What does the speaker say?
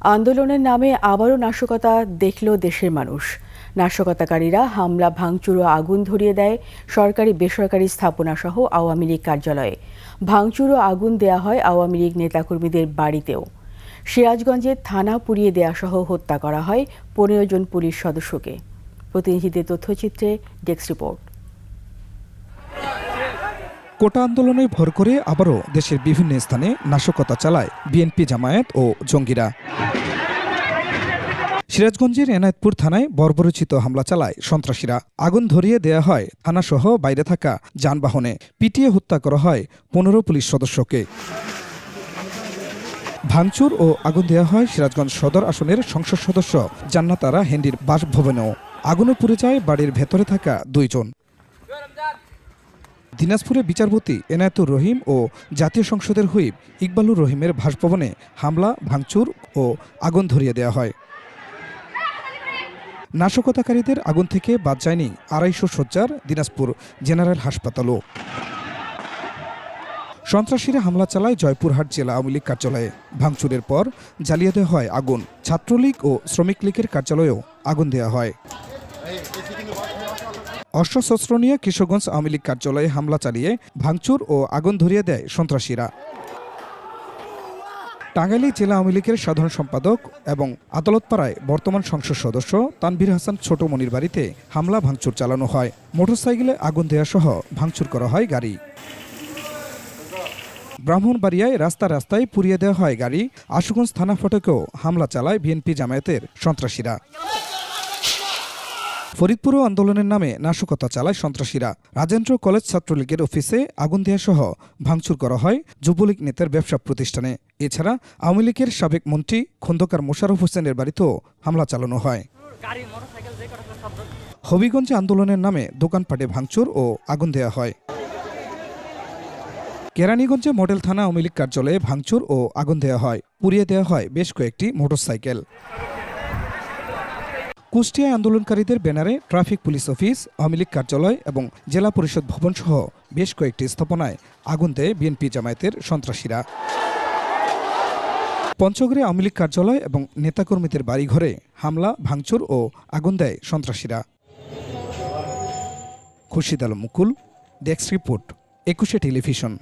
আন্দোলনের নামে আবারও নাশকতা দেখল দেশের মানুষ। নাশকতাকারীরা হামলা, ভাঙচুর ও আগুন ধরিয়ে দেয় সরকারি, বেসরকারি স্থাপনা সহ আওয়ামী লীগ কার্যালয়ে। ভাঙচুর ও আগুন দেয়া হয় আওয়ামী লীগ নেতাকর্মীদের বাড়িতেও। সিরাজগঞ্জে থানা পুড়িয়ে দেয়া সহ হত্যা করা হয় পনেরো জন পুলিশ সদস্যকে। প্রতিনিধিদের তথ্যচিত্রে ডেস্ক রিপোর্ট। কোটা আন্দোলনে ভর করে আবারও দেশের বিভিন্ন স্থানে নাশকতা চালায় বিএনপি জামায়াত ও জঙ্গিরা। সিরাজগঞ্জের এনায়েতপুর থানায় বর্বরচিত হামলা চালায় সন্ত্রাসীরা। আগুন ধরিয়ে দেয়া হয় থানাসহ বাইরে থাকা যানবাহনে। পিটিয়ে হত্যা করা হয় পনেরো পুলিশ সদস্যকে। ভাঙচুর ও আগুন দেওয়া হয় সিরাজগঞ্জ সদর আসনের সংসদ সদস্য জান্নাতারা হেন্ডির বাসভবনেও। আগুনে পুড়ে যায় বাড়ির ভেতরে থাকা দুইজন। দিনাজপুরে বিচারপতি এনায়েতুর রহিম ও জাতীয় সংসদের হুইপ ইকবালুর রহিমের বাসভবনে হামলা, ভাঙচুর ও আগুন ধরিয়ে দেওয়া হয়। নাশকতাকারীদের আগুন থেকে বাদ যায়নি আড়াইশো শয্যার দিনাজপুর জেনারেল হাসপাতালও। সন্ত্রাসীরা হামলা চালায় জয়পুরহাট জেলা আওয়ামী লীগ কার্যালয়ে। ভাঙচুরের পর জ্বালিয়ে দেওয়া হয় আগুন। ছাত্রলীগ ও শ্রমিক লীগের কার্যালয়েও আগুন দেওয়া হয়। অস্ত্রশস্ত্র নিয়ে কিশোরগঞ্জ আওয়ামী লীগ কার্যালয়ে হামলা চালিয়ে ভাঙচুর ও আগুন ধরিয়ে দেয় সন্ত্রাসীরা। টাঙ্গাইলে জেলা আওয়ামী লীগের সাধারণ সম্পাদক এবং আদালতপাড়ায় বর্তমান সংসদ সদস্য তানভীর হাসান ছোট মনির বাড়িতে হামলা, ভাঙচুর চালানো হয়। মোটরসাইকেলে আগুন দেওয়া সহ ভাঙচুর করা হয় গাড়ি। ব্রাহ্মণবাড়িয়ায় রাস্তা রাস্তায় পুড়িয়ে দেওয়া হয় গাড়ি। আশুগঞ্জ থানা ফটকেও হামলা চালায় বিএনপি জামায়াতের সন্ত্রাসীরা। ফরিদপুরও আন্দোলনের নামে নাশকতা চালায় সন্ত্রাসীরা। রাজেন্দ্র কলেজ ছাত্রলীগের অফিসে আগুন দেওয়া সহ ভাঙচুর করা হয় যুবলীগ নেতার ব্যবসা প্রতিষ্ঠানে। এছাড়া আওয়ামী লীগের সাবেক মন্ত্রী খন্দকার মোশাররফ হোসেনের বাড়িতেও হামলা চালানো হয়। হবিগঞ্জে আন্দোলনের নামে দোকানপাটে ভাঙচুর ও আগুন দেওয়া হয়। কেরানীগঞ্জে মডেল থানা আওয়ামী লীগ কার্যালয়ে ভাঙচুর ও আগুন দেওয়া হয়। পুড়িয়ে দেওয়া হয় বেশ কয়েকটি মোটরসাইকেল। কুষ্টিয়ায় আন্দোলনকারীদের ব্যানারে traffic police office, Awami League কার্যালয় এবং জেলা পরিষদ ভবন সহ বেশ কয়েকটি স্থাপনায় আগুন দেয় বিএনপি জামায়াতের সন্ত্রাসীরা। পঞ্চগড়ে আওয়ামী লীগ কার্যালয় এবং নেতাকর্মীদের বাড়িঘরে হামলা, ভাঙচুর ও আগুন দেয় সন্ত্রাসীরা। Khurshid Alam Mukul, desk report, Ekushey television.